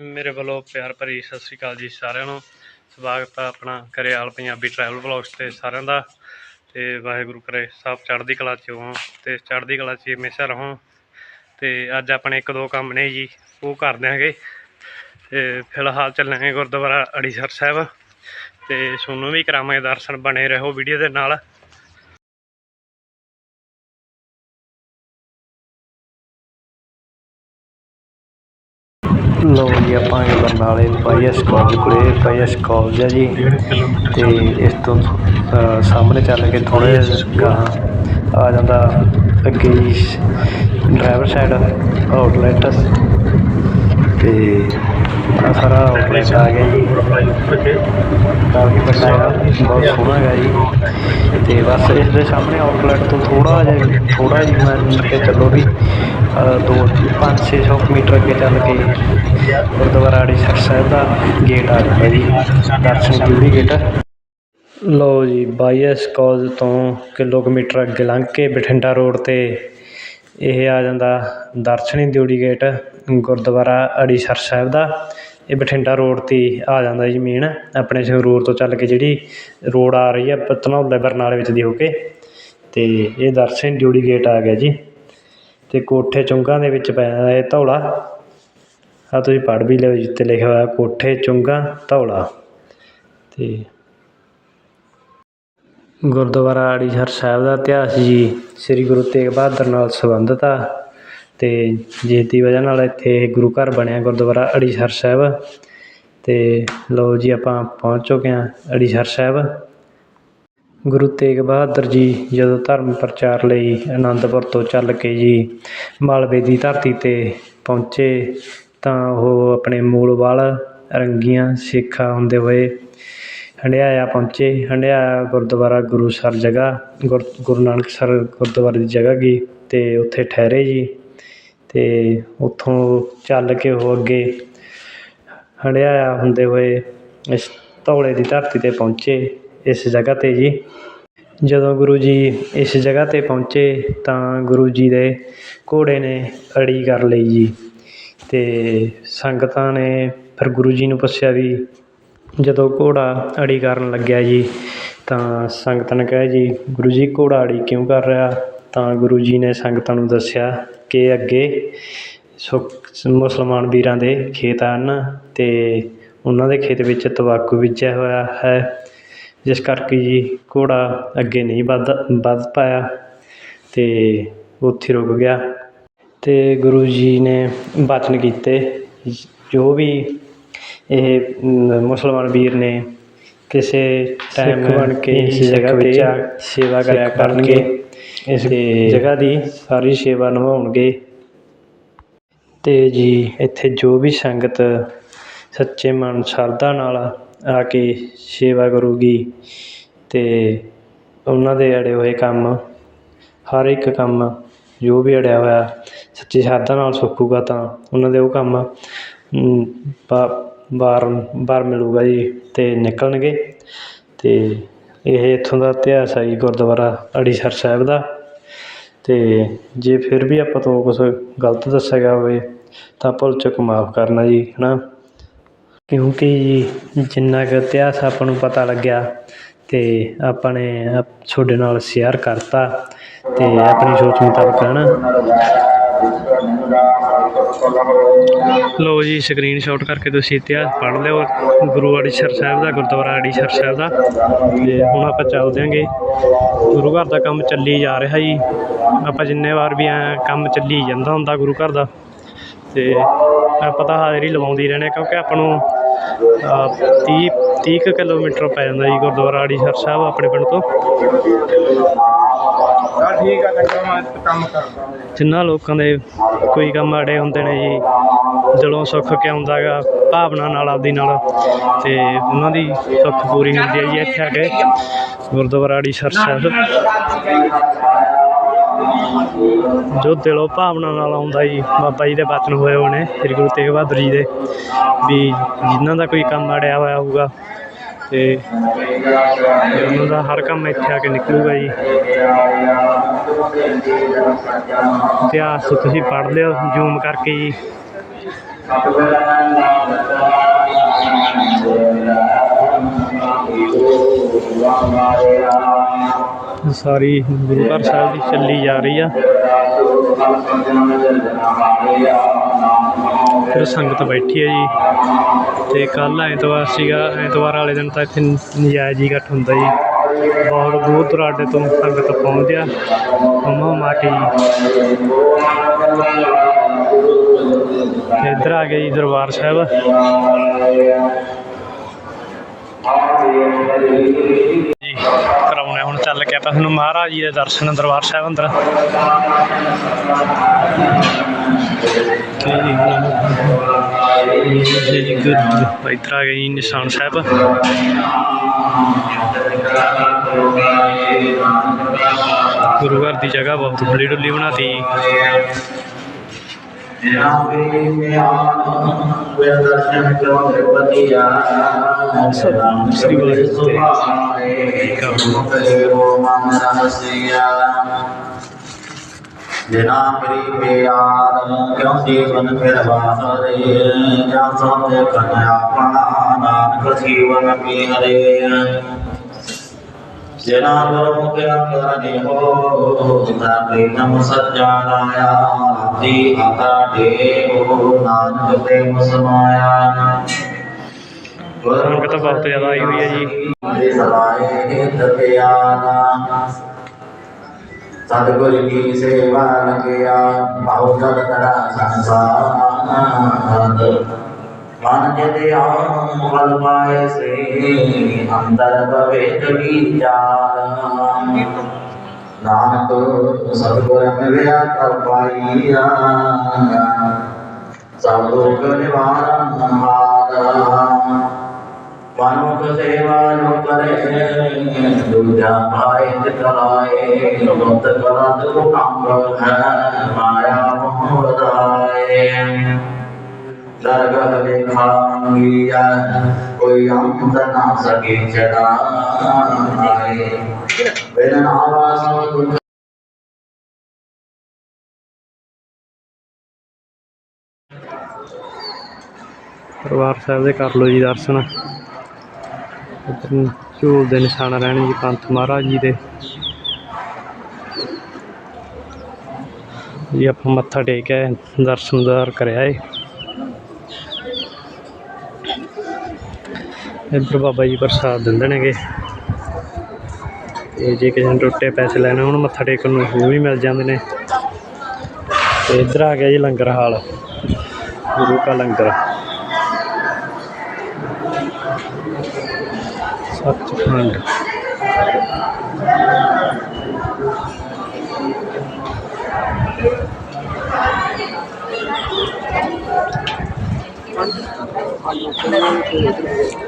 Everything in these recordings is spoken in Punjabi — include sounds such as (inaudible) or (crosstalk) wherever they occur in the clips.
ਮੇਰੇ ਵੱਲੋਂ ਪਿਆਰ ਭਰੀ ਸਤਿ ਸ੍ਰੀ ਅਕਾਲ ਜੀ ਸਾਰਿਆਂ ਨੂੰ। ਸਵਾਗਤ ਆ ਆਪਣਾ ਕਰਿਆਲ ਪੰਜਾਬੀ ਟਰੈਵਲ ਵਲੌਗਸ ਤੇ ਸਾਰਿਆਂ ਦਾ। ਤੇ ਵਾਹਿਗੁਰੂ ਕਰੇ ਸਭ ਚੜ੍ਹਦੀ ਕਲਾ ਚ ਹੋਵੋ ਤੇ ਚੜ੍ਹਦੀ ਕਲਾ ਚ ਹੀ ਹਮੇਸ਼ਾ ਰਹੋ। ਤੇ ਅੱਜ ਆਪਣੇ ਇੱਕ ਦੋ ਕੰਮ ਨੇ ਜੀ, ਉਹ ਕਰ ਦਿਆਂਗੇ। ਤੇ ਫਿਲਹਾਲ ਚੱਲਾਂਗੇ ਗੁਰਦੁਆਰਾ ਅੜੀਸਰ ਸਾਹਿਬ। ਤੇ ਤੁਹਾਨੂੰ ਵੀ ਕਰਾਵਾਂਗੇ ਦਰਸ਼ਨ, ਬਣੇ ਰਹੋ ਵੀਡੀਓ ਦੇ ਨਾਲ। ਲੋ ਜੀ ਆਪਾਂ ਇਹ ਬਰਨਾਲੇ ਪਾਈਐਸ ਕਾਲਜ ਕੋਲੇ ਪਾਈਐਸ ਕਾਲਜ ਹੈ ਜੀ। ਤੇ ਇਸ ਤੋਂ ਅ, ਸਾਹਮਣੇ ਚੱਲ ਕੇ ਥੋੜ੍ਹਾ ਜਿਹਾ ਗਾਂਹ ਆ ਜਾਂਦਾ ਅੱਗੇ ਜੀ ਡਰਾਈਵਰ ਸਾਈਡ ਆਊਟਲੈਟ ਤੇ ਆ ਸਾਰਾ ਆਊਟਲੈਟ ਆ ਗਿਆ ਜੀ। ਕਾਫੀ ਵੱਡਾ ਹੈਗਾ ਬਹੁਤ ਸੋਹਣਾ ਹੈਗਾ ਜੀ। ਤੇ ਬਸ ਇਸ ਦੇ ਸਾਹਮਣੇ ਆਊਟਲੈਟ ਤੋਂ ਥੋੜਾ ਜਿਹਾ ਥੋੜਾ ਜਿਹਾ ਮੰਨ ਕੇ ਚੱਲੋ ਵੀ ਅ, ਦੋ ਪੰਜ ਛੇ ਸੌ ਕੁ ਮੀਟਰ ਅੱਗੇ ਚੱਲ ਕੇ ਗੁਰਦੁਆਰਾ ਅੜੀਸਰ ਸਾਹਿਬ ਦਾ ਗੇਟ ਆ ਜਾਂਦਾ ਜੀ। ਦਰਸ਼ਨ ਡਿਊਰੀ ਗੇਟ ਲੋ ਜੀ ਬਾਈਐਸ ਕਾਲਜ ਤੋਂ ਕਿਲੋਮੀਟਰ ਅੱਗੇ ਲੰਘ ਕੇ ਬਠਿੰਡਾ ਰੋਡ ਤੇ ਇਹ ਆ ਜਾਂਦਾ ਦਰਸ਼ਨੀ ਡਿਊਟੀ ਗੇਟ ਗੁਰਦੁਆਰਾ ਅੜੀਸਰ ਸਾਹਿਬ ਦਾ। ਇਹ ਬਠਿੰਡਾ ਰੋਡ ਤੇ ਆ ਜਾਂਦਾ ਜੀ ਮੇਨ ਆਪਣੇ ਸੰਗਰੂਰ ਤੋਂ ਚੱਲ ਕੇ ਜਿਹੜੀ ਰੋਡ ਆ ਰਹੀ ਹੈ ਧਨੌਲੇ ਬਰਨਾਲੇ ਵਿੱਚ ਦੀ ਹੋ ਕੇ ਅਤੇ ਇਹ ਦਰਸ਼ਨ ਡਿਊਟੀ ਗੇਟ ਆ ਗਿਆ ਜੀ ਅਤੇ ਕੋਠੇ ਚੁੰਘਾਂ ਦੇ ਵਿੱਚ ਪੈ ਜਾਂਦਾ ਇਹ ਧੌਲਾ। ਆਹ ਤੁਸੀਂ ਪੜ੍ਹ ਵੀ ਲਿਓ ਜਿੱਤੇ ਲਿਖਿਆ ਹੋਇਆ ਕੋਠੇ ਚੁੰਘਾਂ ਧੌਲਾ ਅਤੇ ਗੁਰਦੁਆਰਾ ਆੜੀਸਰ ਸਾਹਿਬ ਦਾ ਇਤਿਹਾਸ ਜੀ, ਸ੍ਰੀ ਗੁਰੂ ਤੇਗ ਬਹਾਦਰ ਨਾਲ ਸੰਬੰਧਿਤ ਆ। ਅਤੇ ਜਿਸ ਦੀ ਵਜ੍ਹਾ ਨਾਲ ਇੱਥੇ ਗੁਰੂ ਘਰ ਬਣਿਆ, ਗੁਰਦੁਆਰਾ ਅੜੀਸਰ ਸਾਹਿਬ। ਅਤੇ ਲਓ ਜੀ, ਆਪਾਂ ਪਹੁੰਚ ਚੁੱਕੇ ਹਾਂ ਅੜੀਸਰ ਸਾਹਿਬ। ਗੁਰੂ ਤੇਗ ਬਹਾਦਰ ਜੀ ਜਦੋਂ ਧਰਮ ਪ੍ਰਚਾਰ ਲਈ ਅਨੰਦਪੁਰ ਤੋਂ ਚੱਲ ਕੇ ਜੀ ਮਾਲਵੇ ਦੀ ਧਰਤੀ 'ਤੇ ਪਹੁੰਚੇ, ਤਾਂ ਉਹ ਆਪਣੇ ਮੂਲ ਵੱਲ ਰੰਗੀਆਂ ਸਿੱਖਾਂ ਹੁੰਦੇ ਹੋਏ ਹੰਡਿਆਇਆ ਪਹੁੰਚੇ। ਹੰਡਿਆਇਆ ਗੁਰਦੁਆਰਾ ਗੁਰੂ ਸਰ ਜਗ੍ਹਾ, ਗੁਰ, ਗੁਰੂ ਨਾਨਕ ਸਰ ਗੁਰਦੁਆਰੇ ਦੀ ਜਗ੍ਹਾ ਗਈ ਅਤੇ ਉੱਥੇ ਠਹਿਰੇ ਜੀ। ਅਤੇ ਉੱਥੋਂ ਚੱਲ ਕੇ ਉਹ ਅੱਗੇ ਹੰਢਿਆਇਆ ਹੁੰਦੇ ਹੋਏ ਇਸ ਧੌਲੇ ਦੀ ਧਰਤੀ 'ਤੇ ਪਹੁੰਚੇ ਇਸ ਜਗ੍ਹਾ 'ਤੇ ਜੀ। ਜਦੋਂ ਗੁਰੂ ਜੀ ਇਸ ਜਗ੍ਹਾ 'ਤੇ ਪਹੁੰਚੇ ਤਾਂ ਗੁਰੂ ਜੀ ਦੇ ਘੋੜੇ ਨੇ ਅੜੀ ਕਰ ਲਈ ਜੀ ਅਤੇ ਸੰਗਤਾਂ ਨੇ ਫਿਰ ਗੁਰੂ ਜੀ ਨੂੰ ਪੁੱਛਿਆ ਵੀ ਜਦੋਂ ਘੋੜਾ ਅੜੀ ਕਰਨ ਲੱਗਿਆ ਜੀ ਤਾਂ ਸੰਗਤ ਨੇ ਕਿਹਾ ਜੀ, ਗੁਰੂ ਜੀ, ਘੋੜਾ ਅੜੀ ਕਿਉਂ ਕਰ ਰਿਹਾ? ਤਾਂ ਗੁਰੂ ਜੀ ਨੇ ਸੰਗਤਾਂ ਨੂੰ ਦੱਸਿਆ ਕਿ ਅੱਗੇ ਸੁੱਖ ਮੁਸਲਮਾਨ ਵੀਰਾਂ ਦੇ ਖੇਤ ਹਨ ਅਤੇ ਉਹਨਾਂ ਦੇ ਖੇਤ ਵਿੱਚ ਤੰਬਾਕੂ ਬੀਜਿਆ ਹੋਇਆ ਹੈ ਜਿਸ ਕਰਕੇ ਜੀ ਘੋੜਾ ਅੱਗੇ ਨਹੀਂ ਵੱਧ ਵੱਧ ਪਾਇਆ ਅਤੇ ਉੱਥੇ ਰੁਕ ਗਿਆ ਅਤੇ ਗੁਰੂ ਜੀ ਨੇ ਬਚਨ ਕੀਤੇ। ਜੋ ਵੀ ਇਹ ਮੁਸਲਮਾਨ ਵੀਰ ਨੇ ਕਿਸੇ ਟਾਈਮ ਬਣ ਕੇ ਇਸ ਜਗ੍ਹਾ ਵਿੱਚ ਸੇਵਾ ਕਰਿਆ ਕਰਨਗੇ। ਇਸ ਜਗ੍ਹਾ ਦੀ ਸਾਰੀ ਸੇਵਾ ਨਿਭਾਉਣਗੇ। ਅਤੇ ਜੀ ਇੱਥੇ ਜੋ ਵੀ ਸੰਗਤ ਸੱਚੇ ਮਨ ਸ਼ਰਧਾ ਨਾਲ ਆ ਕੇ ਸੇਵਾ ਕਰੂਗੀ ਅਤੇ ਉਹਨਾਂ ਦੇ ਅੜੇ ਹੋਏ ਕੰਮ ਹਰ ਇੱਕ ਕੰਮ ਜੋ ਵੀ ਅੜਿਆ ਹੋਇਆ ਸੱਚੀ ਸ਼ਰਧਾ ਨਾਲ ਸੁੱਖੂਗਾ ਤਾਂ ਉਹਨਾਂ ਦੇ ਉਹ ਕੰਮ ਬਾ ਬਾਰ ਬਾਰ ਮਿਲੂਗਾ ਜੀ ਅਤੇ ਨਿਕਲਣਗੇ ਅਤੇ ਇਹ ਇੱਥੋਂ ਦਾ ਇਤਿਹਾਸ ਹੈ ਜੀ ਗੁਰਦੁਆਰਾ ਅੜੀਸਰ ਸਾਹਿਬ ਦਾ। ਅਤੇ ਜੇ ਫਿਰ ਵੀ ਆਪਾਂ ਤੋਂ ਕੁਛ ਗਲਤ ਦੱਸਿਆ ਗਿਆ ਹੋਵੇ ਤਾਂ ਭੁੱਲ ਚੁੱਕ ਮਾਫ਼ ਕਰਨਾ ਜੀ ਹੈ ਨਾ ਕਿਉਂਕਿ ਜੀ ਜਿੰਨਾ ਕੁ ਇਤਿਹਾਸ ਆਪਾਂ ਨੂੰ ਪਤਾ ਲੱਗਿਆ ਅਤੇ ਆਪਾਂ ਨੇ ਤੁਹਾਡੇ ਨਾਲ ਸ਼ੇਅਰ ਕਰਤਾ ਅਤੇ ਆਪਣੀ ਸੋਚ ਮੁਤਾਬਕ ਹੈ ਨਾ ਲੋ ਜੀ ਸਕਰੀਨਸ਼ਾਟ ਕਰਕੇ ਤੁਸੀਂ ਇਤਿਹਾਸ ਪੜ੍ਹ ਲਿਓ। ਗੁਰੂ ਅੜੀਸਰ ਸਾਹਿਬ ਦਾ, ਗੁਰਦੁਆਰਾ ਅੜੀਸਰ ਸਾਹਿਬ ਦਾ। ਤੇ ਹੁਣ ਆਪਾਂ ਚੱਲਦੇ ਆਂਗੇ ਗੁਰੂ ਘਰ ਦਾ ਕੰਮ ਚੱਲੀ ਜਾ ਰਿਹਾ ਜੀ। ਆਪਾਂ ਜਿੰਨੇ ਵਾਰ ਵੀ ਐਂ ਕੰਮ ਚੱਲੀ ਜਾਂਦਾ ਹੁੰਦਾ ਗੁਰੂ ਘਰ ਦਾ, ਤੇ ਆਪਾਂ ਤਾਂ ਹਾਜ਼ਰੀ ਲਵਾਉਂਦੇ ਹੀ ਰਹਿੰਦੇ ਕਿਉਂਕਿ ਆਪਾਂ ਨੂੰ 30 30 ਕੁ ਕਿਲੋਮੀਟਰ ਪੈ ਜਾਂਦਾ ਜੀ ਗੁਰਦੁਆਰਾ ਅੜੀਸਰ ਸਾਹਿਬ ਆਪਣੇ ਪਿੰਡ ਤੋਂ। ਹਾਂ ਠੀਕ ਆ, ਚੰਗਾ ਮੈਂ ਕੰਮ ਕਰਦਾ। ਜਿਨ੍ਹਾਂ ਲੋਕਾਂ ਦੇ ਕੋਈ ਕੰਮ ਅੜੇ ਹੁੰਦੇ ਨੇ ਜੀ, ਦਿਲੋਂ ਸੁੱਖ ਕਿ ਆਉਂਦਾ ਗਾ ਭਾਵਨਾ ਨਾਲ ਆਪਦੀ ਨਾਲ, ਤੇ ਉਹਨਾਂ ਦੀ ਸੁੱਖ ਪੂਰੀ ਹੁੰਦੀ ਹੈ ਜੀ ਇੱਥੇ ਆ ਕੇ। ਗੁਰਦੁਆਰਾ ਅੜੀਸਰ ਸਾਹਿਬ। ਜੋ ਦਿਲੋਂ ਭਾਵਨਾ ਨਾਲ ਆਉਂਦਾ ਜੀ, ਬਾਬਾ ਜੀ ਦੇ ਬਚਨ ਹੋਏ ਹੋਣੇ ਸ੍ਰੀ ਗੁਰੂ ਤੇਗ ਬਹਾਦਰ ਜੀ ਦੇ, ਵੀ ਜਿਨ੍ਹਾਂ ਦਾ ਕੋਈ ਕੰਮ ਅੜਿਆ ਹੋਇਆ ਹੋਊਗਾ ਤੇ ਉਹਨਾਂ ਦਾ ਹਰ ਕੰਮ ਇੱਥੇ ਆ ਕੇ ਨਿਕਲੂਗਾ ਜੀ। ਇਤਿਹਾਸ ਤੁਸੀਂ ਪੜ੍ਹ ਲਿਓ, ਜ਼ੂਮ ਕਰਕੇ ਜੀ। ਸਾਰੀ ਗੁਰੂ ਘਰ ਸਾਹਿਬ ਦੀ ਚੱਲੀ ਜਾ ਰਹੀ ਆ। ਫਿਰ ਸੰਗਤ ਬੈਠੀ ਹੈ ਜੀ। ਤੇ ਕੱਲ ਐਤਵਾਰ ਸੀਗਾ, ਐਤਵਾਰ ਵਾਲੇ ਦਿਨ ਤਾਂ ਇੱਥੇ ਨਜਾਇਜ਼ ਹੀ ਇਕੱਠ ਹੁੰਦਾ ਜੀ। ਬਹੁਤ ਦੂਰ ਦੁਰਾਡੇ ਤੋਂ ਸੰਗਤ ਪਹੁੰਚਦੀ ਆ। ਹੁਮਾ ਹੁਮਾ ਕੇ ਜੀ ਇੱਧਰ ਆ ਗਏ ਜੀ ਦਰਬਾਰ ਸਾਹਿਬ। ਜੀ, ਕਰਾਉਣੇ ਹੁਣ ਚੱਲ ਕੇ ਆਪਾਂ ਤੁਹਾਨੂੰ ਮਹਾਰਾਜ ਜੀ ਦੇ ਦਰਸ਼ਨ ਦਰਬਾਰ ਸਾਹਿਬ ਅੰਦਰ। ਜੀ ਜੀ ਜੀ ਗੁਰ ਆ ਗਏ ਜੀ, ਨਿਸ਼ਾਨ ਸਾਹਿਬ। ਗੁਰੂ ਘਰ ਦੀ ਜਗ੍ਹਾ ਬਹੁਤ ਖੁੱਲੀ ਡੁੱਲੀ ਬਣਾਤੀ। ਸ੍ਰੀ ਜਿਨਾ ਮੇਰੀ ਪਿਆਰ ਕਿਉਂ ਜੀਵਨ ਫਿਰ ਵਾਸਰੇ ਜਾਂ ਸੋਤੇ ਕਨ ਆਪਣਾ ਨਾਨਕ ਜੀਵਨ ਕੀ ਹਰੇ ਜਿਨਾ ਗੁਰਮੁਖ ਅੰਗਰੇ ਹੋ ਤਾਪੇ ਨਮ ਸੱਜਾ ਰਾਇਆ ਦੀ ਆਤਾ ਦੇਵ ਨਾਨਕ ਤੇ ਮੁਸਮਾਇਆ ਸੰਗਤ ਬਹੁਤ ਜ਼ਿਆਦਾ ਆਈ ਹੋਈ ਹੈ ਜੀ। ਦੇ ਸਲਾਏ ਤਪਿਆਨਾ ਸਤਿਗੁਰ ਕੀ ਸੇਵਾ ਲਗਿਆ ਬਹੁ ਜਗ ਤਰਾ ਸੰਸਾਰ ਮਨ ਜਦੇ ਆਮ ਫਲ ਪਾਏ ਸੇ ਅੰਦਰ ਭਵੇਤ ਵਿਚਾਰ ਨਾਨਕ ਸਤਿਗੁਰ ਮਿਲਿਆ ਕਰ ਪਾਈਆ ਸਭ ਲੋਕ ਨਿਵਾਰਨ ਹਾਰਾ ਮਨੁਖ ਸੇਵਾ ਜੋ ਕਰੇ ਦੂਜਾ ਪਾਏ ਕਰਾਏ ਮੁਕਤ ਕਰਤ ਕੋ ਕੰਮ ਹੈ ਮਾਇਆ ਮੋਹ ਵਧਾਏ ਦਰਗਹ ਦੇਖਾ ਮੰਗਿਆ ਕੋਈ ਅੰਤ ਨਾ ਸਕੇ ਚੜਾਏ ਬਿਨ ਆਵਾਸ ਦੁਖ ਦਰਬਾਰ ਸਾਹਿਬ ਦੇ ਕਰ ਲਓ ਜੀ ਦਰਸ਼ਨ ਝੂਲ ਦੇ ਨਿਸ਼ਾਨ ਰਹਿਣ ਜੀ ਪੰਥ ਮਹਾਰਾਜ ਜੀ ਦੇ ਜੀ ਆਪਾਂ ਮੱਥਾ ਟੇਕਿਆ ਦਰਸ਼ਨ ਦਾਰ ਕਰਿਆ ਏ ਇੱਧਰ ਬਾਬਾ ਜੀ ਪ੍ਰਸਾਦ ਦਿੰਦੇ ਨੇਗੇ ਤੇ ਜੇ ਕਿਸੇ ਨੇ ਟੁੱਟੇ ਪੈਸੇ ਲੈਣੇ ਹੋਣ ਮੱਥਾ ਟੇਕਣ ਨੂੰ ਉਹ ਵੀ ਮਿਲ ਜਾਂਦੇ ਨੇ। ਤੇ ਇੱਧਰ ਆ ਗਿਆ ਜੀ ਲੰਗਰ ਹਾਲ। ਗੁਰੂ ਕਾ ਲੰਗਰ। ਸੱਚਖੰਡ। ਇੱਕ ਦਿਨ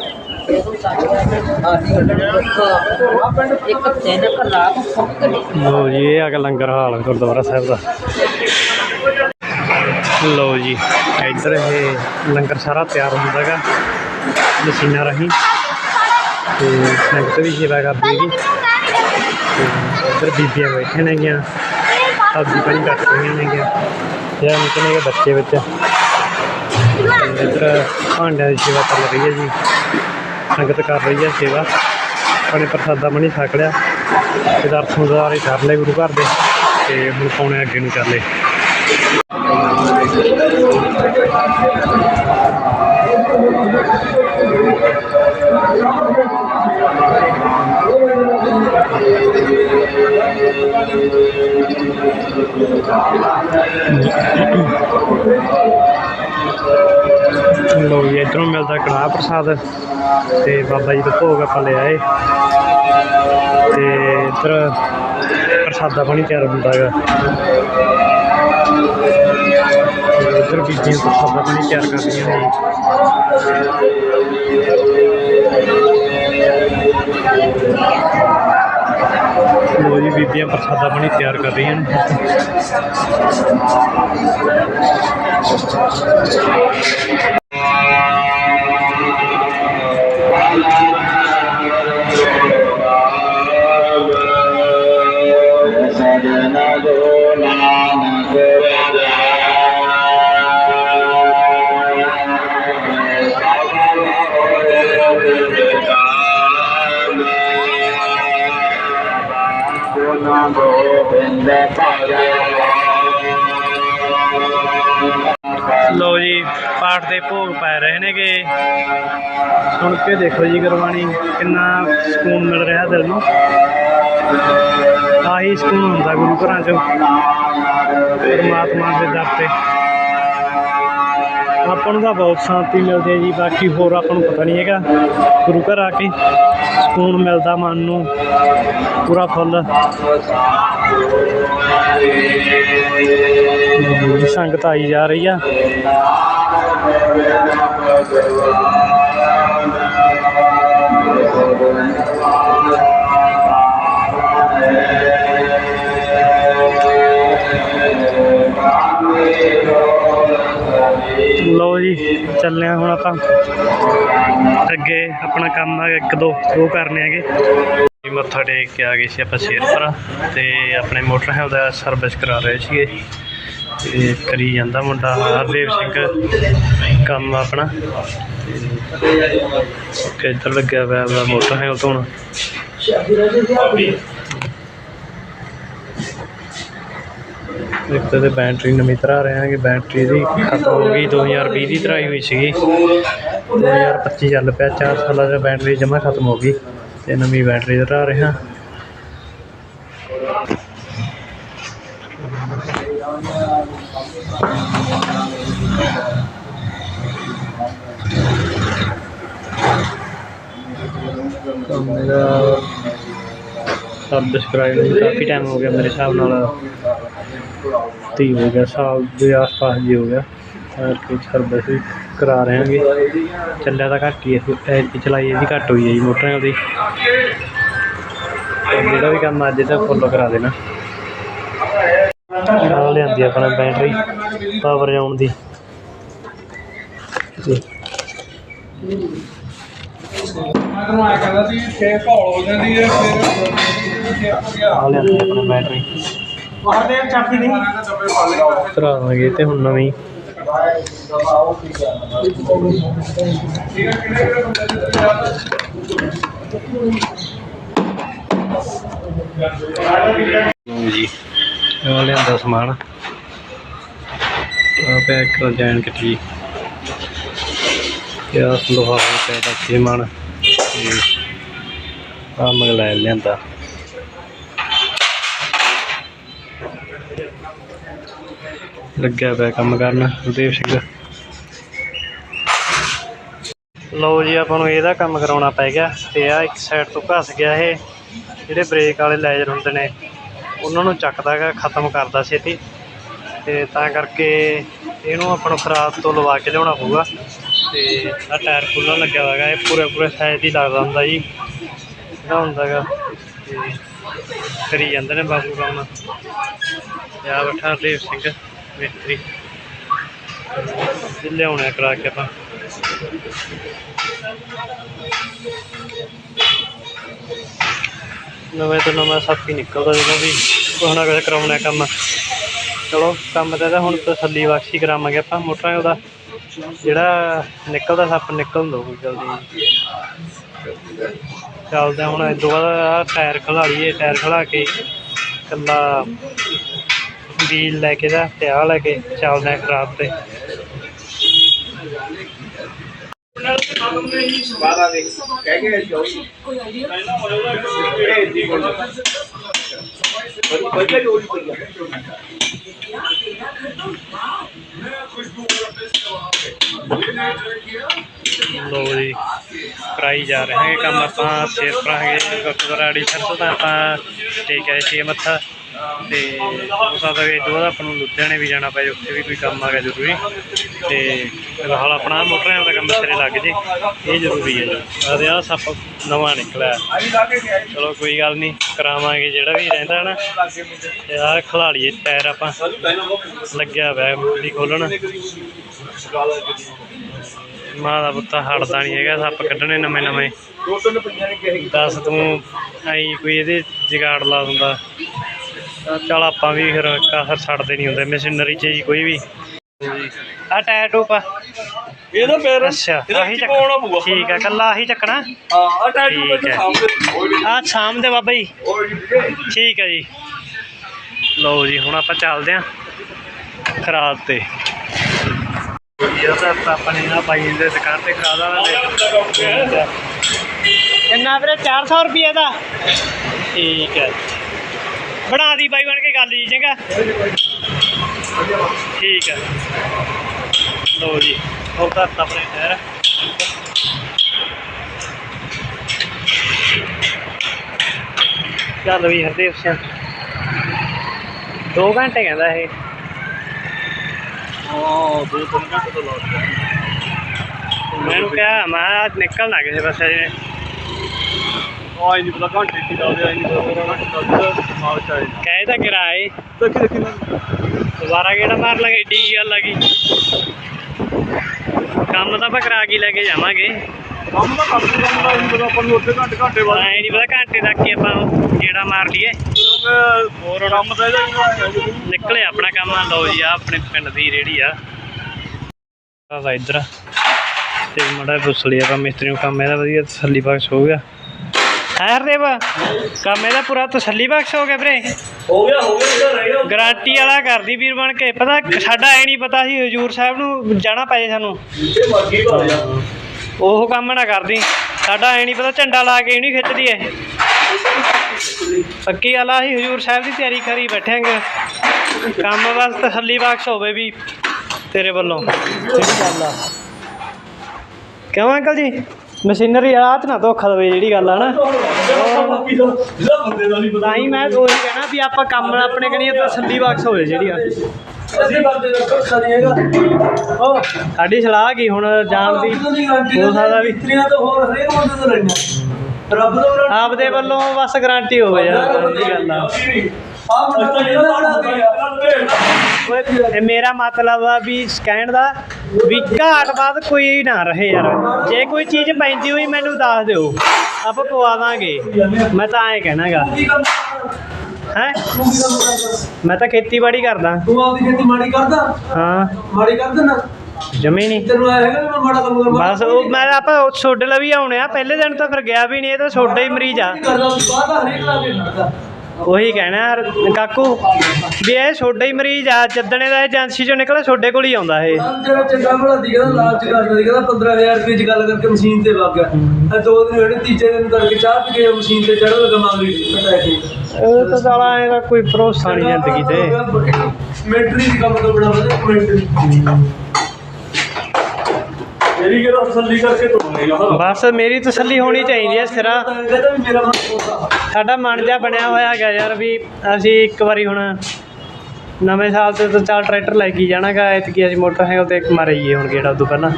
ਲੋ ਜੀ, ਇਹ ਆ ਗਿਆ ਲੰਗਰ ਹਾਲ ਗੁਰਦੁਆਰਾ ਸਾਹਿਬ ਦਾ। ਲੋ ਜੀ, ਇੱਧਰ ਇਹ ਲੰਗਰ ਸਾਰਾ ਤਿਆਰ ਹੁੰਦਾ ਗਾ ਮਸ਼ੀਨਾਂ ਰਾਹੀਂ। ਤੇ ਸੰਗਤ ਵੀ ਸੇਵਾ ਕਰਦੀ ਜੀ ਇੱਧਰ ਬੀਬੀਆਂ ਬੈਠੇ ਨੇਗੀਆਂ ਸਬਜ਼ੀ ਪਾਣੀ ਕੱਟ ਰਹੀਆਂ ਨੇਗੀਆਂ ਤੇ ਨਿੱਕੇ ਨਿੱਕੇ ਬੱਚੇ ਵਿੱਚ। ਇੱਧਰ ਭਾਂਡਿਆਂ ਦੀ ਸੇਵਾ ਚੱਲ ਰਹੀ ਹੈ ਜੀ। ਸੰਗਤ ਕਰ ਰਹੀ ਹੈ ਸੇਵਾ। ਆਪਣੇ ਪ੍ਰਸਾਦਾ ਬਣੀ ਛਕ ਲਿਆ ਤੇ ਦਰਸ਼ਨ ਦੁਆਰੇ ਕਰ ਲਏ ਗੁਰੂ ਘਰ ਦੇ ਤੇ ਹੁਣ ਪੌਣੇ ਅੱਗੇ ਨੂੰ ਚੱਲੇ ਲੋ ਜੀ, ਇੱਧਰੋਂ ਮਿਲਦਾ ਕੜਾਹ ਪ੍ਰਸਾਦ ਤੇ ਬਾਬਾ ਜੀ ਦਾ ਭੋਗ ਆਪਾਂ ਲੈ ਆਏ ਤੇ ਇੱਧਰ ਪ੍ਰਸਾਦਾ ਪਾਣੀ ਤਿਆਰ ਹੁੰਦਾ ਹੈਗਾ। ਤੇ ਇੱਧਰ ਬੀਬੀਆਂ ਪ੍ਰਸਾਦਾ ਪਾਣੀ ਤਿਆਰ ਕਰਦੀਆਂ ਨੇ। ਜੀ ਲੋ ਜੀ ਬੀਬੀਆਂ ਪ੍ਰਸਾਦਾ ਪਾਣੀ ਤਿਆਰ ਕਰ ਰਹੀਆਂ ਨੇ। ਲੋ ਜੀ, ਪਾਠ ਦੇ ਭੋਗ ਪੈ ਰਹੇ ਨੇਗੇ। ਸੁਣ ਕੇ ਦੇਖੋ ਜੀ ਗੁਰਬਾਣੀ, ਕਿੰਨਾ ਸਕੂਨ ਮਿਲ ਰਿਹਾ ਦਿਲ ਨੂੰ। ਆਹੀ ਸਕੂਨ ਹੁੰਦਾ ਗੁਰੂ ਘਰਾਂ 'ਚ, ਪਰਮਾਤਮਾ ਦੇ ਦਰ ਤੇ। ਆਪਾਂ ਨੂੰ ਤਾਂ ਬਹੁਤ ਸ਼ਾਂਤੀ ਮਿਲਦੀ ਹੈ ਜੀ, ਬਾਕੀ ਹੋਰ ਆਪਾਂ ਨੂੰ ਪਤਾ ਨਹੀਂ ਹੈਗਾ। ਗੁਰੂ ਘਰ ਆ ਕੇ ਸਕੂਨ ਮਿਲਦਾ ਮਨ ਨੂੰ, ਪੂਰਾ ਫੁੱਲ। ਸੰਗਤ ਆਈ ਜਾ ਰਹੀ ਆ। ਲਓ ਜੀ ਚੱਲੇ ਹਾਂ ਹੁਣ ਆਪਾਂ। ਅੱਗੇ ਆਪਣਾ ਕੰਮ ਆ ਇੱਕ ਦੋ ਉਹ ਕਰਨੇ ਹੈਗੇ। ਜੀ, ਮੱਥਾ ਟੇਕ ਕੇ ਆ ਗਏ ਸੀ ਆਪਾਂ ਸ਼ੇਰਪੁਰ ਤੇ ਆਪਣੇ ਮੋਟਰਸਾਈਕਲ ਦਾ ਸਰਵਿਸ ਕਰਾ ਰਹੇ ਸੀਗੇ। ਤੇ ਕਰੀ ਜਾਂਦਾ ਮੁੰਡਾ ਹਰਦੇਵ ਸਿੰਘ ਕੰਮ ਆਪਣਾ। ਤੇ ਇੱਧਰ ਲੱਗਿਆ ਹੋਇਆ ਵਾ ਮੋਟਰਸਾਈਕਲ ਧੋਣ ਇੱਕ ਤਾਂ ਇਹਦੇ ਬੈਟਰੀ ਨਵੀਂ ਤਰ੍ਹਾਂ ਰਹੇ ਹਾਂਗੇ ਬੈਟਰੀ ਦੀ ਖਤਮ ਹੋ ਗਈ 2020 ਦੀ ਤਰਾਈ ਹੋਈ ਸੀਗੀ। 2025 ਚੱਲ ਪਿਆ 4 ਸਾਲਾਂ ਦਾ ਬੈਟਰੀ ਜਮਾ ਖਤਮ ਹੋ ਗਈ ਤੇ ਨਵੀਂ ਬੈਟਰੀ ਧਰਾ ਰਹੇ। ਹਾਂ ਮੇਰਾ ਸਬਸਕ੍ਰਾਈਬ ਨੂੰ ਕਾਫੀ ਟਾਈਮ ਹੋ ਗਿਆ ਮੇਰੇ ਹਿਸਾਬ ਨਾਲ। ਤੀ ਹੋ ਗਿਆ, ਸਾਲ ਦੇ ਆਸ-ਪਾਸ ਜੇ ਹੋ ਗਿਆ। ਔਰ ਕਿ ਸਰਵਿਸ ਵੀ ਕਰਾ ਰਹੇ ਹਾਂਗੇ ਚੱਲਿਆ ਤਾਂ ਘੱਟ ਹੀ ਹੈ ਐਤਕੀ ਚਲਾਈ ਇਹਦੀ ਘੱਟ ਹੋਈ ਹੈ ਜੀ ਮੋਟਰਾਂ ਉਹਦੀ ਜਿਹੜਾ ਵੀ ਕੰਮ ਅੱਜ ਤੱਕ ਫੁੱਲ ਕਰਾ ਦੇਣਾ। ਨਾਲ ਲਿਆਂਦੀ ਆਪਣਾ ਬੈਟਰੀ ਪਾਵਰ ਜਾਉਣ ਦੀ। ਤੇ ਮੈਂ ਤੁਹਾਨੂੰ ਆਇਆ ਕਹਿੰਦਾ ਸੀ ਛੇ ਘੋਲ ਹੋ ਜਾਂਦੀ ਹੈ ਫਿਰ ਆ ਲਿਆਂਦੀ ਆਪਣਾ ਬੈਟਰੀ ਮਹਾਦੇਵ ਚਾਬੀ ਨਹੀਂ। ਧਰਾ ਦਾਂਗੇ ਤੇ ਹੁਣ ਨਵੀਂ। ਦੇ ਜੀ। ਆ ਲਿਆਂਦਾ ਸਮਾਨ। ਆ ਪੈਕ ਕਰ ਜਾਣ ਕਿ ਤੇ ਆ ਲੋਹਾ ਪਿਆ ਦਾ ਸਮਾਨ। ਤੇ ਆ ਮਗਲਾ ਲਿਆਂਦਾ। ਲੱਗਿਆ ਪਿਆ ਕੰਮ ਕਰਨ ਸੁਦੇਵ ਸਿੰਘ। ਲਓ ਜੀ, ਆਪਾਂ ਨੂੰ ਇਹਦਾ ਕੰਮ ਕਰਾਉਣਾ ਪੈ ਗਿਆ ਤੇ ਆ ਇੱਕ ਸਾਈਡ ਤੋਂ ਘਸ ਗਿਆ ਇਹ, ਜਿਹੜੇ ਬ੍ਰੇਕ ਵਾਲੇ ਲੈਜਰ ਹੁੰਦੇ ਨੇ, ਉਹਨਾਂ ਨੂੰ ਚੱਕਦਾ ਹੈਗਾ ਖਤਮ ਕਰਦਾ ਛੇਤੀ। ਤੇ ਤਾਂ ਕਰਕੇ ਇਹਨੂੰ ਆਪਾਂ ਨੂੰ ਖਰਾਬ ਤੋਂ ਲਵਾ ਕੇ ਲਿਆਉਣਾ ਪਊਗਾ। ਤੇ ਆ ਟਾਇਰ ਖੁੱਲ੍ਹਾ ਲੱਗਿਆ ਹੋਇਆ ਹੈਗਾ ਇਹ ਪੂਰੇ ਪੂਰੇ ਸਾਈਜ਼ ਹੀ ਲੱਗਦਾ ਹੁੰਦਾ ਜੀ। ਜਿਹੜਾ ਹੁੰਦਾ ਹੈਗਾ ਤੇ ਕਰੀ ਜਾਂਦੇ ਨੇ ਬਾਬੂ ਕੰਮ। ਆ ਬੈਠਾ ਹਰਦੇਵ ਸਿੰਘ। ਮਿਸਤਰੀ ਤੇ ਲਿਆਉਣਾ ਕਰਾ ਕੇ ਆਪਾਂ। ਨਵੇਂ ਤੋਂ ਨਵਾਂ ਸੱਪ ਹੀ ਨਿਕਲਦਾ ਜਦੋਂ ਵੀ ਕੁਛ ਨਾ ਕਰਾਉਣਾ ਕੰਮ। ਚਲੋ, ਕੰਮ ਤੇ ਤਾਂ ਹੁਣ ਤਸੱਲੀ ਬਖਸ਼ੀ ਕਰਾਵਾਂਗੇ ਆਪਾਂ ਮੋਟਰਾਂ ਦਾ ਜਿਹੜਾ ਨਿਕਲਦਾ ਸੱਪ ਨਿਕਲਣ ਦੋ ਜਲਦੀ। ਚੱਲਦਾ ਹੁਣ, ਇਹ ਤੋਂ ਬਾਅਦ ਟਾਇਰ ਖਲਾ ਲਈਏ ਟਾਇਰ ਖਲਾ ਕੇ ਇਕੱਲਾ ਵੀਲ ਲੈ ਕੇ ਦਾ ਤੇ ਲੈ ਕੇ ਚੱਲਦੇ ਹਾਂ ਖਰਾਬ ਤੇ। ਬਾਰਾ ਦੇ ਕਹਿ ਕੇ ਜੋਈ ਇਹ ਦੀ ਕੋਲ ਵਧੀਆ ਜੋੜੀ ਪਈ ਲੋ ਜੀ ਕਰਾਈ ਜਾ ਰਹੇ ਹੈਗੇ ਕੰਮ ਆਪਾਂ ਸ਼ੇਰ ਪਰਾਂਗੇ ਗੁਰਦੁਆਰਾ ਅੜੀਸਰ ਤੋਂ ਤਾਂ ਆਪਾਂ ਟੇਕ ਆਏ ਸੀ ਮੱਥਾ। ਤੇ ਹੋ ਸਕਦਾ ਵੀ ਦੋ ਆਪਾਂ ਨੂੰ ਲੁਧਿਆਣੇ ਵੀ ਜਾਣਾ ਪਏ ਉੱਥੇ ਵੀ ਕੋਈ ਕੰਮ ਆ ਗਿਆ ਜ਼ਰੂਰੀ। ਤੇ ਫਿਲਹਾਲ ਆਪਣਾ ਮੋਟਰਾਂ ਦਾ ਕੰਮ ਸਿਰੇ ਲੱਗ ਜੇ, ਇਹ ਜ਼ਰੂਰੀ ਹੈ ਜੀ। ਆ ਸੱਪ ਨਵਾਂ ਨਿਕਲਿਆ। ਚਲੋ ਕੋਈ ਗੱਲ ਨਹੀਂ, ਕਰਾਵਾਂਗੇ ਜਿਹੜਾ ਵੀ ਰਹਿੰਦਾ ਨਾ। ਤੇ ਆਹ ਖਿਲਾੜੀਏ ਟਾਇਰ ਆਪਾਂ ਲੱਗਿਆ ਹੋਇਆ ਮੁੱਢੀ ਖੋਲਣ ਮਾਂ ਦਾ ਪੁੱਤ ਹਟਦਾ ਨਹੀਂ ਹੈਗਾ, ਸੱਪ ਕੱਢਣੇ ਨਵੇਂ ਨਵੇਂ। ਦੋ ਤਿੰਨ ਪੰਜਾਂ ਦੱਸ ਤੂੰ ਐਂ ਕੋਈ ਇਹਦੇ ਜਗਾੜ ਲਾ ਦਿੰਦਾ। ਚੱਲ ਆਪਾਂ ਵੀ ਫਿਰ ਕਾਹਰ ਛੱਡਦੇ ਨਹੀਂ ਹੁੰਦੇ ਮਸ਼ੀਨਰੀ 'ਚ ਜੀ ਕੋਈ ਵੀ। ਆ ਟਾਇਰ ਟੂਪ ਇਹ ਨਾ ਪੈਰ ਅੱਛਾ ਆਹੀ ਪਾਉਣਾ ਪਊਗਾ ਠੀਕ ਆ ਕੱਲਾ ਆਹੀ ਚੱਕਣਾ? ਹਾਂ ਆ ਹੈ। ਸਾਹਮਣੇ। ਓਏ ਆ ਸ਼ਾਮ ਦੇ ਬਾਬਾ ਜੀ। ਠੀਕ ਹੈ ਜੀ। ਲਓ ਜੀ ਹੁਣ ਆਪਾਂ ਚੱਲਦੇ ਆਂ ਖਰਾਦ ਤੇ। ਇਹ ਤਾਂ ਆਪਾਂ ਨੇ ਬਾਈ ਦੇ ਦੁਕਾਨ ਤੇ ਖਰਾਦ ਵਾਲਾ ਕਿੰਨਾ ਵੀਰੇ 400 ਰੁਪਏ ਦਾ। ਠੀਕ ਹੈ। ਬਣਾ ਦੀ ਬਾਈ ਬਣ ਕੇ ਗੱਲ ਜੀ ਚੰਗਾ? ਠੀਕ ਹੈ ਲਓ ਜੀ ਹੋਰ ਤਾਂ ਆਪਣੇ ਠਹਿਰ ਚੱਲ ਵੀ ਹਰਦੇਵ ਸਿੰਘ। 2 ਘੰਟੇ ਕਹਿੰਦਾ ਇਹ। ਹਾਂ ਦੋ ਤਿੰਨ ਘੰਟੇ ਤੋਂ ਗਿਆ ਮੈਨੂੰ ਕਿਹਾ ਮੈਂ ਅੱਜ ਨਿਕਲਣਾ ਕਿਸੇ ਪਾਸੇ। ਆ ਨਹੀਂ ਪਤਾ ਘੰਟੇ ਕੀ ਲਾਉਂਦੇ ਆ ਨਹੀਂ ਪਤਾ ਘੰਟੇ ਦਾ ਦਿਮਾਗ ਚ ਆਏ। ਕਹੇ ਤਾਂ ਕਿਰਾਏ ਦੇਖੀ ਦੇਖੀ ਨਾ। ਦੁਬਾਰਾ ਕਿਹੜਾ ਮਾਰ ਲਾਂਗੇ ਏਡੀ ਗੱਲ ਆ ਗਈ। ਕੰਮ ਤਾਂ ਆਪਾਂ ਕਰਾ ਕੇ ਲੈ ਕੇ ਜਾਵਾਂਗੇ। ਕੰਮ ਤਾਂ ਕਰਦੇ ਕੰਮ ਦਾ ਨਹੀਂ ਪਤਾ ਆਪਾਂ ਨੂੰ ਉੱਥੇ ਘੰਟੇ ਘੰਟੇ ਬਾਅਦ। ਐ ਨਹੀਂ ਪਤਾ ਘੰਟੇ ਤੱਕ ਹੀ ਆਪਾਂ ਜਿਹੜਾ ਮਾਰ ਲਈਏ। ਹੋਰ ਕੰਮ ਤਾਂ ਇਹਦਾ ਨਿਕਲੇ ਆਪਣਾ ਕੰਮ ਆ ਲਓ ਜੀ ਆ ਆਪਣੇ ਪਿੰਡ ਦੀ ਰੇੜੀ ਆ। ਆ ਇੱਧਰ। ਤੇ ਮੜਾ ਪੁੱਛ ਲਿਆ ਮਿਸਤਰੀ ਨੂੰ ਕੰਮ ਇਹਦਾ ਵਧੀਆ ਤਸੱਲੀ ਬਖਸ਼ ਹੋ ਗਿਆ। ਹੈ ਹਰਦੇਵ ਕੰਮ ਇਹਦਾ ਪੂਰਾ ਤਸੱਲੀ ਬਖਸ਼ ਹੋ ਗਿਆ ਵੀਰੇ। ਹੋ ਗਿਆ ਹੋ ਗਿਆ ਇਹਦਾ ਰਹਿ ਗਿਆ। ਗਾਰੰਟੀ ਵਾਲਾ ਕਰਦੀ ਵੀਰ ਬਣ ਕੇ ਪਤਾ ਸਾਡਾ ਐ ਨਹੀਂ ਪਤਾ ਸੀ ਹਜੂਰ ਸਾਹਿਬ ਨੂੰ ਜਾਣਾ ਪਏ ਸਾਨੂੰ। ਜਿੱਥੇ ਮਰਜ਼ੀ ਭਰ ਜਾ। ਉਹ ਕੰਮ ਨਾ ਕਰਦੀ। ਸਾਡਾ ਐ ਨਹੀਂ ਪਤਾ ਝੰਡਾ ਲਾ ਕੇ ਇਹਨੂੰ ਖਿੱਚਦੀ ਐ ਪੱਕੀ ਗੱਲ ਆ ਅਸੀਂ ਹਜੂਰ ਸਾਹਿਬ ਦੀ ਤਿਆਰੀ ਕਰੀ ਬੈਠਾਂਗੇ ਕੰਮ ਬਸ ਤਸੱਲੀ ਬਖਸ਼ ਹੋਵੇ ਵੀ ਤੇਰੇ ਵੱਲੋਂ। ਜਿਹੜੀ ਗੱਲ ਆ। ਕਿਉਂ ਅੰਕਲ ਜੀ? ਮਸ਼ੀਨਰੀ ਆਤ ਨਾ ਧੋਖਾ ਦੇਵੇ ਜਿਹੜੀ ਗੱਲ ਆ ਨਾ। ਜਿਹੜਾ ਬੰਦੇ ਦਾ ਨਹੀਂ ਤਾਂ ਹੀ ਮੈਂ ਉਹੀ ਕਹਿਣਾ ਵੀ ਆਪਾਂ ਕੰਮ ਆਪਣੇ ਕਰੀਏ ਤਸੱਲੀ ਬਖਸ਼ ਹੋਵੇ ਜਿਹੜੀ ਆ। ਅਸੀਂ ਬੰਦੇ ਦਾ ਧੋਖਾ ਨਹੀਂ ਹੈਗਾ। ਉਹ ਸਾਡੀ ਸਲਾਹ ਕੀ ਹੁਣ ਜਾਣ ਦੀ? ਹੋ ਸਕਦਾ ਵੀ ਇਸਤਰੀਆਂ ਤਾਂ ਹੋਰ ਹਰੇਕ ਬੰਦੇ ਤੋਂ ਲੈਣੀਆਂ ਰੱਬ ਦਾ ਬਰਾ ਆਪਦੇ ਵੱਲੋਂ ਬਸ ਗਾਰੰਟੀ ਹੋਵੇ ਯਾਰ ਜਿਹੜੀ ਗੱਲ ਆ। ਆ ਜਿਹੜਾ ਮੇਰਾ ਮਤਲਬ ਆ ਵੀ ਸਕੈਨ ਦਾ ਵੀ ਘਾਟ ਬਾਅਦ ਕੋਈ ਨਾ ਰਹੇ ਯਾਰ। ਜੇ ਕੋਈ ਚੀਜ਼ ਪੈਂਦੀ ਹੋਈ ਮੈਨੂੰ ਦੱਸ ਦਿਓ ਆਪਾਂ ਪਵਾ ਦਾਂਗੇ। ਮੈਂ ਤਾਂ ਐਂ ਕਹਿਣਾਗਾ। ਹੈ? ਮੈਂ ਤਾਂ ਖੇਤੀਬਾੜੀ ਕਰਦਾ। ਤੂੰ ਆਪਦੀ ਖੇਤੀ ਮਾੜੀ ਕਰਦਾ? ਹਾਂ। ਮਾੜੀ ਕਰਦਾ ਨਾ ਜਮੀ ਨਹੀਂ ਤੈਨੂੰ ਆਇਆ ਹੈਗਾ ਵੀ ਮੈਂ ਮਾੜਾ ਕੰਮ ਕਰਦਾ? ਬਸ ਉਹ ਮੈਂ ਆਪਾਂ ਛੋਡੇ ਲਈ ਵੀ ਆਉਣੇ ਆ। ਪਹਿਲੇ ਦਿਨ ਤਾਂ ਫਿਰ ਗਿਆ ਵੀ ਨਹੀਂ ਇਹ ਤਾਂ ਛੋਡਾ ਹੀ ਮਰੀਜ਼ ਆ। ਕਰਦਾ ਹਰੇਕ ਲਾ ਉਹੀ ਕਹਿਣਾ ਯਾਰ ਕਾਕੂ ਵੀ ਇਹ ਛੋਡਾ ਹੀ ਮਰੀਜ਼ ਆ ਜਿੱਦਣੇ ਦਾ ਏਜੰਸੀ ਚੋਂ ਨਿਕਲਿਆ ਛੋਡੇ ਕੋਲ ਹੀ ਆਉਂਦਾ ਇਹ। ਜਿਹੜਾ ਚੰਗਾ ਭਲਾ ਦੀ ਕਹਿੰਦਾ ਲਾਲਚ ਕਰਦਾ ਸੀ ਕਹਿੰਦਾ 15000 ਰੁਪਏ ਚ ਗੱਲ ਕਰਕੇ ਮਸ਼ੀਨ ਤੇ ਵਗ ਗਿਆ। ਇਹ ਦੋ ਦਿਨ ਹੋਏ ਨੇ, ਤੀਜੇ ਦਿਨ ਕਰਕੇ ਚਾਹ ਪੀ ਕੇ ਮਸ਼ੀਨ ਤੇ ਚੜ੍ਹ ਲਗਾ ਮੰਗਲੀ ਪਤਾ ਹੈ ਇਹ ਤਾਂ ਸਾਲਾ ਇਹਦਾ ਕੋਈ ਭਰੋਸਾ ਨਹੀਂ ਜ਼ਿੰਦਗੀ ਤੇ। ਮਿਲਟਰੀ ਦੀ ਕੰਮ ਤੋਂ ਬਣਾ ਵਧੀਆ ਮਿਲਟਰੀ। ਮੇਰੀ ਕਿਹੜਾ ਤਸੱਲੀ ਕਰਕੇ ਤੋੜੇਗਾ ਹਾਂ ਬਸ ਮੇਰੀ ਤਸੱਲੀ ਹੋਣੀ ਚਾਹੀਦੀ ਹੈ ਸਿਰਾ ਕਹਿੰਦਾ ਵੀ ਮੇਰਾ ਮਨ ਹੋਦਾ ਸਾਡਾ ਮਨ ਜਿਹਾ ਬਣਿਆ ਹੋਇਆ ਹੈਗਾ ਯਾਰ ਵੀ ਅਸੀਂ ਇੱਕ ਵਾਰੀ ਹੁਣ ਨਵੇਂ ਸਾਲ ਤੇ ਤਾਂ ਚੱਲ ਟਰੈਕਟਰ ਲੈ ਕੇ ਜਾਣਾਗਾ ਐਤਕੀ ਅਸੀਂ ਮੋਟਰਸਾਈਕਲ ਤੇ ਇੱਕ ਮਾਰੀਏ ਹੁਣ ਗੇੜਾ ਉਦੋਂ ਪਹਿਲਾਂ।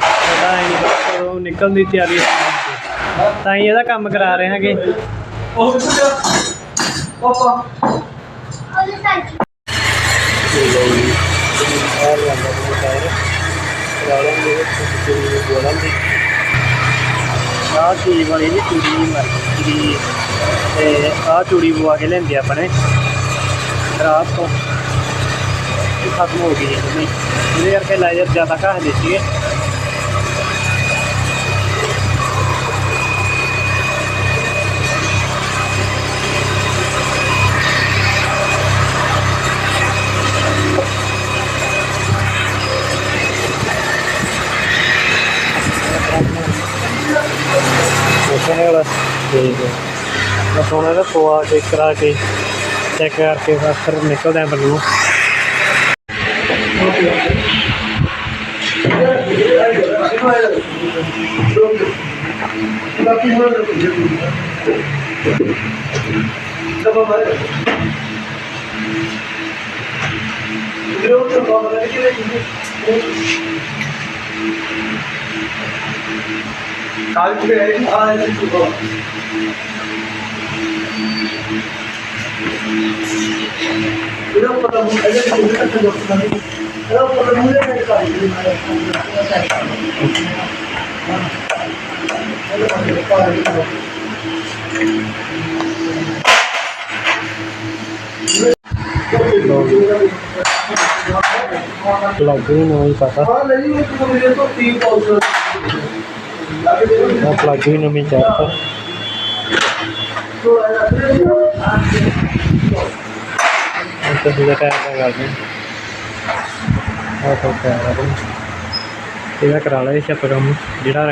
ਸਾਡਾ ਐਂ ਨੀ ਬਸ ਕਦੋਂ ਨਿਕਲਣ ਦੀ ਤਿਆਰੀ। ਤਾਂ ਹੀ ਇਹਦਾ ਕੰਮ ਕਰਾ ਰਹੇ ਹਾਂਗੇ। ਉਹ ਕਿੱਥੇ ਗਿਆ ਪਾਪਾ। ਆਹ ਚੀਜ਼ ਵਾਲੀ ਦੀ ਚੂੜੀ ਮਰ ਗਈ ਤੇ ਆਹ ਚੂੜੀ ਬਵਾ ਕੇ ਲੈਂਦੇ ਆਪਣੇ। ਰਾਤ ਤੋਂ। ਖਤਮ ਹੋ ਗਈ ਹੈ ਇਹਦੇ ਕਰਕੇ ਲਾਇਰ ਜ਼ਿਆਦਾ ਘਾਹ ਦੇ ਸੀਗੇ ਦੇਖਣੇ ਵਾਲਾ ਠੀਕ ਹੈ। ਮੈਂ ਸੋਨਾ ਦਾ ਪਵਾ ਚੈੱਕ ਕਰਾ ਕੇ ਚੈੱਕ ਕਰਕੇ ਬਸ ਫਿਰ ਨਿਕਲਦੇ ਆਂ ਬਾਕੀ ਹੁਣ ਦਬਾ ਮਾਰ ਜੋ ਤੋਂ ਬਾਹਰ ਨਿਕਲੇ ਕਾਲ ਕੇ ਆ ਹੈ ਤੂੰ ਇਹਦਾ ਪਤਾ। ਨਹੀਂ ਇਹਦੇ ਕਿੰਨੇ ਤੱਕ ਜੋੜਨਾ ਨਹੀਂ ਇਹਦਾ ਪਤਾ ਲੱਗ ਨਹੀਂ ਪਤਾ ਹਾਂ, ਨਹੀਂ, ਉਹ ਤੂੰ ਮੇਰੇ ਤੋਂ 3 ਪਾਉਸ ਲੱਗ ਦੇ ਮੈਂ ਪਲੱਗ ਵੀ ਨਵੀਂ ਚਾਹਤਾ ਥੋੜਾ ਜਿਹਾ ਇੱਥੇ ਦਾ ਟਾਇਰ ਦਾ ਕਰਦੇ ਆ ਤਾਂ ਟਾਇਰ ਆ ਬਈ ਇਹਦਾ ਕਰਾ ਲਿਆ ਸੀ ਆਪਾਂ ਕੰਮ ਜਿਹੜਾ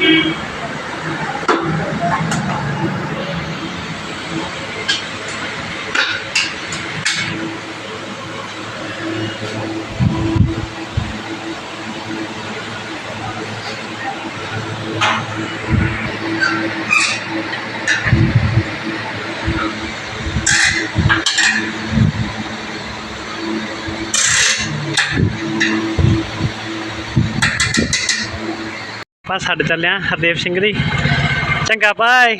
ਰਹਿੰਦਾ ਸੀ ਕਸਰ ਹੋਰ ਹੁਣ ਯਾਰ ਕਾਕੂ ਕਿੰਨਾ ਪਾਈ ਸੈਸਰ ਕੋਈ ਜਾਂਦਾ ਦੇਵ ਆਪਾਂ ਛੱਡ ਚੱਲਿਆ ਹਰਦੇਵ ਸਿੰਘ ਦੀ। ਚੰਗਾ ਬਾਏ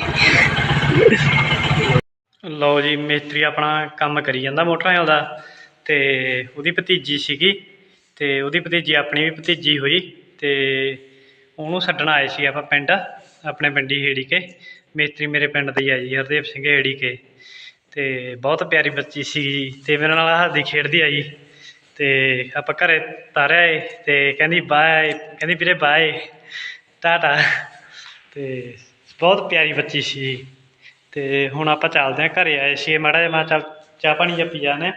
ਲਓ ਜੀ, ਮਿਸਤਰੀ ਆਪਣਾ ਕੰਮ ਕਰੀ ਜਾਂਦਾ ਮੋਟਰਸਾਈਕਲ ਦਾ ਤੇ ਉਹਦੀ ਭਤੀਜੀ ਸੀਗੀ ਤੇ ਉਹਦੀ ਭਤੀਜੀ ਆਪਣੀ ਵੀ ਭਤੀਜੀ ਹੋਈ ਤੇ ਉਹਨੂੰ ਛੱਡਣ ਆਏ ਸੀ ਆਪਾਂ ਪਿੰਡ, ਆਪਣੇ ਪਿੰਡੀ ਹੇੜੀ ਕੇ। ਮਿਸਤਰੀ ਮੇਰੇ ਪਿੰਡ ਦਾ ਹੀ ਆ ਜੀ ਹਰਦੇਵ ਸਿੰਘ ਹੇੜੀ ਕੇ। ਤੇ ਬਹੁਤ ਪਿਆਰੀ ਬੱਚੀ ਸੀ ਤੇ ਮੇਰੇ ਨਾਲ ਹੱਸਦੀ ਖੇਡਦੀ ਆ ਜੀ। ਤੇ ਆਪਾਂ ਘਰੇ ਤਾਰਿਆ ਏ ਤੇ ਕਹਿੰਦੀ ਬਾਏ ਕਹਿੰਦੀ, ਵੀਰੇ ਬਾਏ ਟਾਟਾ ਤੇ ਬਹੁਤ ਪਿਆਰੀ ਬੱਚੀ ਸੀ। ਤੇ ਹੁਣ ਆਪਾਂ ਚੱਲਦੇ ਹਾਂ ਘਰੇ ਆਏ ਸੀ। ਮਾੜਾ ਜਿਹਾ ਮੈਂ ਚੱਲ ਚਾਹ ਪਾਣੀ ਜਿਹਾ ਪੀ ਜਾਂਦੇ ਹਾਂ।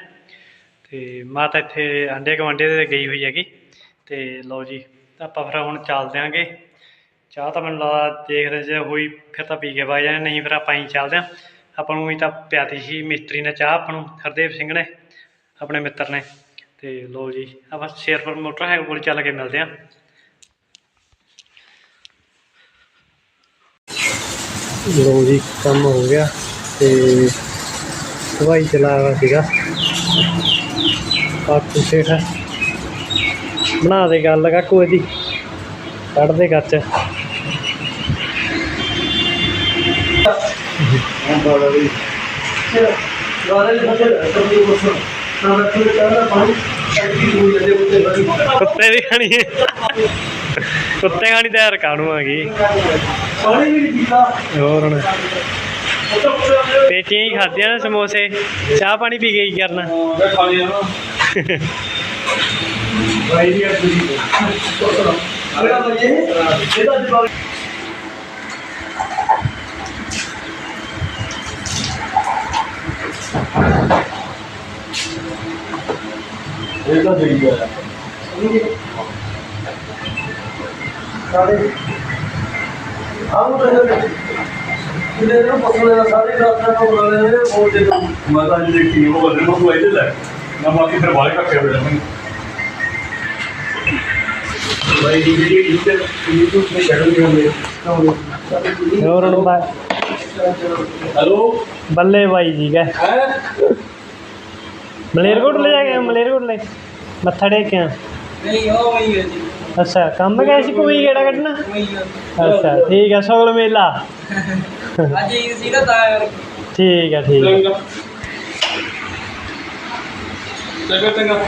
ਤੇ ਮਾਤਾ ਇੱਥੇ ਆਂਡੇ ਗੁਆਂਢੇ 'ਤੇ ਗਈ ਹੋਈ ਹੈਗੀ। ਤੇ ਲਓ ਜੀ, ਆਪਾਂ ਫਿਰ ਹੁਣ ਚੱਲਦੇ ਆਂਗੇ ਚਾਹ ਤਾਂ ਮੈਨੂੰ ਲੱਗਦਾ ਦੇਖਦੇ ਜੇ ਹੋਈ ਫਿਰ ਤਾਂ ਪੀ ਕੇ ਵਗ ਜਾਣੇ ਨਹੀਂ ਫਿਰ ਆਪਾਂ ਹੀ ਚੱਲਦੇ ਹਾਂ। ਆਪਾਂ ਨੂੰ ਹੀ ਤਾਂ ਪਿਆਤੀ ਸੀ ਮਿਸਤਰੀ ਨੇ ਚਾਹ ਆਪਾਂ ਨੂੰ, ਹਰਦੇਵ ਸਿੰਘ ਨੇ, ਆਪਣੇ ਮਿੱਤਰ ਨੇ। ਤੇ ਲਓ ਜੀ, ਆਪਾਂ ਸ਼ੇਰਪੁਰ ਮੋਟਰਸਾਈਕਲ ਕੋਲ ਚੱਲ ਕੇ ਮਿਲਦੇ ਹਾਂ। ਲੋ ਜੀ ਕੰਮ ਹੋ ਗਿਆ ਤੇ ਹਵਾਈ ਚਲਾਇਆ ਸੀਗਾ। ਕਾਕੂ ਸੇਠ ਬਣਾ ਦੇ ਗੱਲ ਕਾਕੂ ਇਹਦੀ, ਕੱਢ ਦੇ ਕੱਚ। ਕੁੱਤੇ ਦੀ ਖਾਣੀ ਕੁੱਤੇ ਖਾਣੀ ਤਾਂ ਯਾਰ ਆ ਗਈ। ਪਾਣੀ ਵੀ ਨਹੀਂ ਪੀਤਾ ਹੋਰ ਹੁਣ। ਪੇਟੀਆਂ ਹੀ ਖਾਧੀਆਂ ਨੇ ਸਮੋਸੇ। ਚਾਹ ਪਾਣੀ ਪੀ ਕੇ ਕੀ ਕਰਨਾ? ਮੈਂ ਖਾ ਲਿਆ ਨਾ। (laughs) ਭਾਈ ਇਹਦਾ ਜਵਾਬ। ਇਹ ਤਾਂ ਦੇਈ ਗਿਆ ਸਾਰੇ ਆਉਂ ਤਾਂ ਇਹਦੇ ਨੂੰ ਪਸੰਦ ਹੈ ਸਾਰੇ ਰਾਤਾਂ ਨੂੰ ਬਣਾ ਲੈਣੇ ਬੋਲ ਦੇ ਦੋ ਮੈਂ ਤਾਂ ਅੱਜ ਦੇਖੀ ਉਹ ਬੰਦੇ ਨੂੰ ਕੋਈ ਇੱਧਰ ਲੈ ਨਾ ਬਾਕੀ ਫਿਰ ਬਾਹਰ ਕੱਟੇ ਹੋਏ ਨੇ ਭਾਈ ਦੀ ਜਿਹੜੀ YouTube YouTube ਤੇ ਚੈਨਲ ਤੇ ਹੁੰਦੇ ਹੋਰ ਹੁਣ ਬਾ- ਹੈਲੋ ਬੱਲੇ ਬਾਈ ਜੀ ਗਏ ਹੈ ਮਲੇਰਕੋਟਲੇ ਜਾ ਕੇ ਆਏ, ਮਲੇਰਕੋਟਲੇ ਮੱਥਾ ਟੇਕਿਆ ਨਹੀਂ ਉਹ ਵਈ ਹੈ ਜੀ ਅੱਛਾ ਕੰਮ ਗਏ ਸੀ ਕੋਈ ਕਿਹੜਾ ਕੱਢਣਾ? ਅੱਛਾ ਠੀਕ ਹੈ ਸੋਲ ਮੇਲਾ। ਅੱਜ ਇਹ ਸੀਗਾ ਤਾਂ ਕਰਕੇ। ਠੀਕ ਹੈ ਠੀਕ ਹੈ ਚੰਗਾ ਚੰਗਾ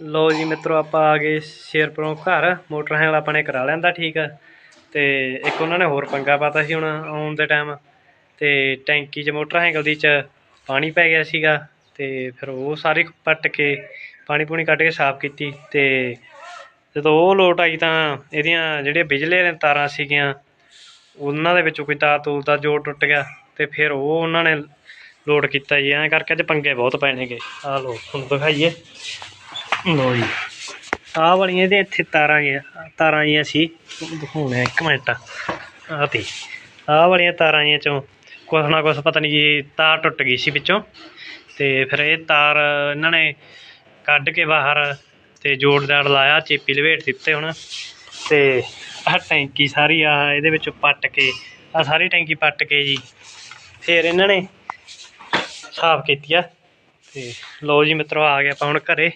ਲੋ ਜੀ ਮਿੱਤਰੋ ਆਪਾਂ ਆ ਗਏ ਸ਼ੇਰਪੁਰੋਂ ਘਰ, ਮੋਟਰਸਾਈਕਲ ਆਪਾਂ ਨੇ ਕਰਾ ਲੈਂਦਾ ਠੀਕ ਆ। ਤੇ ਇੱਕ ਉਹਨਾਂ ਨੇ ਹੋਰ ਪੰਗਾ ਪਾਤਾ ਸੀ ਹੁਣ ਆਉਣ ਦੇ ਟਾਈਮ ਤੇ ਟੈਂਕੀ 'ਚ ਮੋਟਰਸਾਈਕਲ ਦੀ 'ਚ ਪਾਣੀ ਪੈ ਗਿਆ ਸੀਗਾ, ਤੇ ਫਿਰ ਉਹ ਸਾਰੀ ਪੱਟ ਕੇ ਪਾਣੀ ਪੂਣੀ ਕੱਢ ਕੇ ਸਾਫ਼ ਕੀਤੀ। ਤੇ ਜਦੋਂ ਉਹ ਲੋਟ ਆਈ ਤਾਂ ਇਹਦੀਆਂ ਜਿਹੜੀਆਂ ਬਿਜਲੀ ਦੀਆਂ ਤਾਰਾਂ ਸੀਗੀਆਂ, ਉਹਨਾਂ ਦੇ ਵਿੱਚੋਂ ਕੋਈ ਤਾਰ ਤੂਰ ਦਾ ਜੋੜ ਟੁੱਟ ਗਿਆ। ਤੇ ਫਿਰ ਉਹ ਉਹਨਾਂ ਨੇ ਲੋਡ ਕੀਤਾ ਜੀ। ਐਂ ਕਰਕੇ ਤੇ ਪੰਗੇ ਬਹੁਤ ਪੈਣਗੇ ਆਹ ਲੋ ਤੁਹਾਨੂੰ ਦਿਖਾਈਏ। ਲੋ ਜੀ। ਆਹ ਵਾਲੀਆਂ ਇਹਦੇ ਇੱਥੇ ਤਾਰਾਂ ਹੀ ਤਾਰਾਂ ਹੀ ਸੀ। ਦਿਖਾਉਣੇ ਇੱਕ ਮਿੰਟ। ਆਹ ਤੇ, ਆਹ ਵਾਲੀਆਂ ਤਾਰਾਂ ਹੀ ਚੋਂ ਕੁਛ ਨਾ ਕੁਛ ਪਤਾ ਨਹੀਂ ਜੀ, ਤਾਰ ਟੁੱਟ ਗਈ ਸੀ ਵਿੱਚੋਂ। ਤੇ ਫਿਰ ਇਹ ਤਾਰ ਇਹਨਾਂ ਨੇ ਕੱਢ ਕੇ ਬਾਹਰ ਤੇ ਜੋੜ ਜਾੜ ਲਾਇਆ, ਚੇਪੀ ਲਵੇਟ ਦਿੱਤੇ ਹੁਣ। ਤੇ ਆਹ ਟੈਂਕੀ ਸਾਰੀ ਆ ਇਹਦੇ ਵਿੱਚ ਪੱਟ ਕੇ ਆ ਸਾਰੀ ਟੈਂਕੀ ਪੱਟ ਕੇ ਜੀ, ਫਿਰ ਇਹਨਾਂ ਨੇ ਸਾਫ਼ ਕੀਤੀ ਆ। ਤੇ ਲੋ ਜੀ ਮਿੱਤਰੋ, ਆ ਗਏ ਆਪਾਂ ਹੁਣ ਘਰੇ।